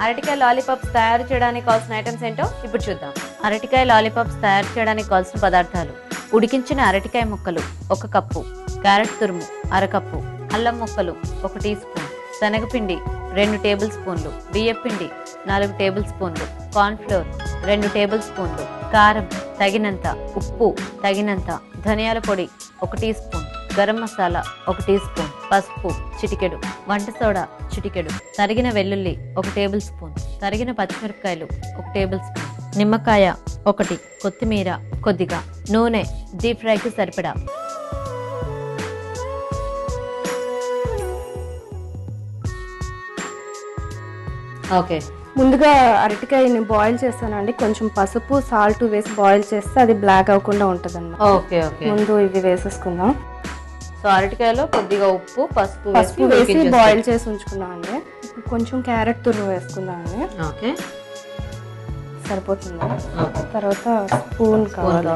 అరటికాయ లాలీపాప్స్ తయారు చేయడానికి కావాల్సిన ఐటమ్స్ ఏంటో ఇప్పుడు చూద్దాం. అరటికాయ లాలీపాప్స్ తయారు చేయడానికి కావాల్సిన పదార్థాలు. ఉడికించిన అరటికాయ ముక్కలు ఒక కప్పు. క్యారెట్ తురుము అరకప్పు అల్లం ముక్కలు ఒక టీ స్పూన్. శనగపిండి రెండు టేబుల్ స్పూన్లు. బియ్యపిండి నాలుగు టేబుల్ స్పూన్లు. కార్న్ఫ్లోర్ రెండు టేబుల్ స్పూన్లు. కారం తగినంత ఉప్పు తగినంత ధనియాల పొడి ఒక టీ స్పూన్. గరం మసాలా ఒక టీ స్పూన్ పసుపు చిటికెడు వంట సోడా చిటికెడు తరిగిన వెల్లుల్లి ఒక టేబుల్ స్పూన్ తరిగిన పచ్చిమిరపకాయలు ఒక టేబుల్ స్పూన్ నిమ్మకాయ ఒకటి కొత్తిమీర కొద్దిగా నూనె డీప్ ఫ్రైకి సరిపడా. ఓకే. ముందుగా అరటికాయని బాయిల్ చేస్తానండి. కొంచెం పసుపు సాల్ట్ వేసి బాయిల్ చేస్తే అది బ్లాక్ అవ్వకుండా ఉంటుంది ఓకే ఓకే. ముందు ఇవి వేసేసుకుందాం. సో అరటికాయలో కొద్దిగా ఉప్పు పసుపు పసుపు వేసి బాయిల్ చేసి ఉంచుకున్నాం అండి ఇప్పుడు కొంచెం క్యారెట్ తురుము వేసుకుందాం అండి ఓకే. సరిపోతుంది? తర్వాత స్పూన్ కావాలి.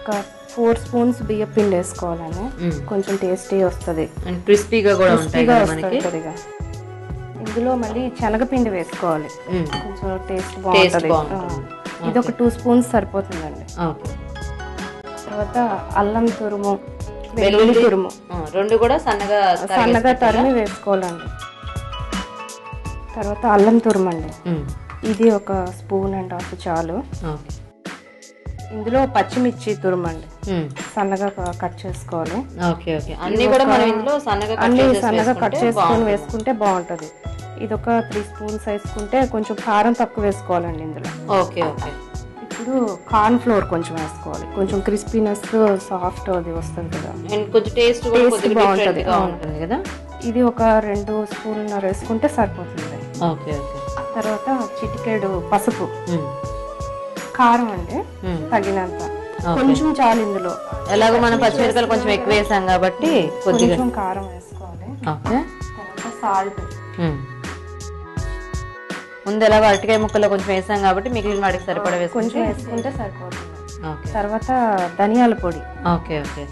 ఒక ఫోర్ స్పూన్స్ బియ్య పిండి వేసుకోవాలండి. మ్మ్. కొంచెం టేస్టీ వస్తుంది. క్రిస్పీగా కూడా క్రిస్పీగా వస్తుంది కొద్దిగా. ఇందులో మళ్ళీ శనగపిండి వేసుకోవాలి. కొంచెం టేస్ట్ బాగుంటుంది. ఇది ఒక టూ స్పూన్స్ సరిపోతుందండి. తర్వాత అల్లం తురుము. వెల్లుల్లి తురుము. రెండు కూడా సన్నగా సన్నగా తరిమి వేసుకోవాలండి. తర్వాత అల్లం తురుము అండి మ్మ్. ఇది ఒక స్పూన్ అండ్ హాఫ్ చాలు. ఇందులో పచ్చిమిర్చి తురుము అండి మ్మ్. సన్నగా కట్ చేసుకోవాలి. Okay okay. అన్ని కూడా మనం ఇందులో సన్నగా కట్ అన్ని సన్నగా కట్ వేసుకుంటే చేసుకొని బాగుంటుంది. వేసుకుంటే బాగుంటుంది. ఇది ఒక త్రీ స్పూన్స్ వేసుకుంటే కొంచెం కారం తక్కువ వేసుకోవాలండి ఇందులో. Okay okay. ఇప్పుడు కార్న్ ఫ్లోర్ కొంచెం వేసుకోవాలి. కొంచెం క్రిస్పీనెస్ సాఫ్ట్ అది వస్తుంది కదా. అండ్ కొంచెం టేస్ట్ బాగుంటది. ఉంటుంది కదా? ఇది ఒక రెండు స్పూన్లు వేసుకుంటే సరిపోతుంది. Okay okay. తర్వాత చిటికెడు పసుపు. కారం అండి. తగినంత. కొంచెం చాలు ఇందులో. ఎలాగో మనం పచ్చిమిరపకాయలు కొంచెం ఎక్కువ వేసాం కాబట్టి కొద్దిగా. కొంచెం కారం వేసుకోవాలి. ఓకే. తర్వాత సాల్ట్. ముందు ఎలాగో అరటికాయ ముక్కలో కొంచెం వేసాం కాబట్టి మిగిలిన వాటికి సరిపడా కొంచెం వేసుకుంటే సరిపోతుంది. తర్వాత ధనియాల పొడి. Okay okay.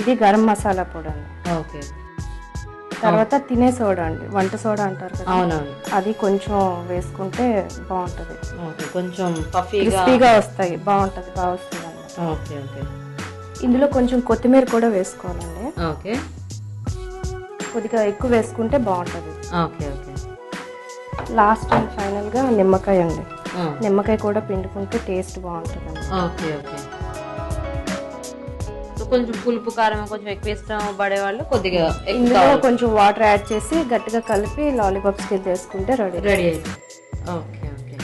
ఇది గరం మసాలా పొడి అండి. ఓకే. తర్వాత తినే సోడా అండి. వంట సోడా అంటారు కదా? అవునవును. అది కొంచెం వేసుకుంటే బాగుంటది. ఓకే కొంచెం పఫీగా క్రిస్పీగా వస్తాయి. బాగుంటది బాగా వస్తుంది ఓకే ఓకే. ఇందులో కొంచెం కొత్తిమీర కూడా వేసుకోవాలండి. ఓకే. కొద్దిగా ఎక్కువ వేసుకుంటే బాగుంటది. Okay okay. లాస్ట్ అండ్ ఫైనల్గా నిమ్మకాయ అండి. నిమ్మకాయ కూడా పిండుకుంటే టేస్ట్ బాగుంటుంది ఓకే ఓకే. కొంచెం పులుపు కారం కొంచెం ఎక్కువ ఇష్టం పడే వాళ్ళు కొద్దిగా ఇందులో కొంచెం వాటర్ యాడ్ చేసి గట్టిగా కలిపి లాలీపాప్స్ కింద వేసుకుంటే రెడీ. Ready okay okay.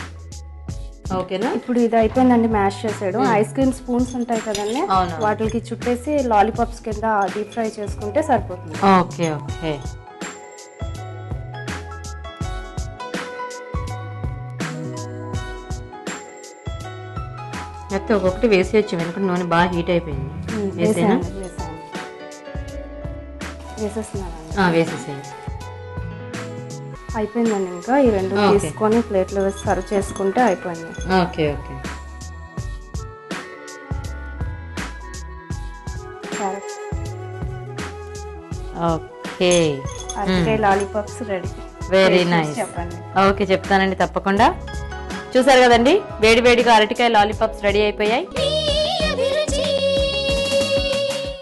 ఓకేనా? ఇప్పుడు ఇది అయిపోయిందండి మ్యాష్ చేసాడు ఐస్ క్రీమ్ స్పూన్స్ ఉంటాయి కదండి. వాటికి చుట్టేసి లాలీపాప్స్ కింద డీప్ ఫ్రై చేసుకుంటే సరిపోతుంది. Okay okay. అయితే ఒక్కొక్కటి వేసేయచ్చు. ఎందుకంటే నూనె బాగా హీట్ అయిపోయింది. వేసేనా? వేసేసేయండి అయిపోయిందండి ఇంకా. ఈ రెండు. తీసుకొని ప్లేట్లో వేసి సర్వ్ చేసుకుంటే అయిపోయింది. Okay okay. ఓకే. అరటికాయ లాలీపాప్స్ రెడీ. వెరీ నైస్ చెప్పండి. ఓకే చెప్తానండి తప్పకుండా. చూసారు కదండి? వేడి వేడిగా అరటికాయ లాలీపాప్స్ రెడీ అయిపోయాయి.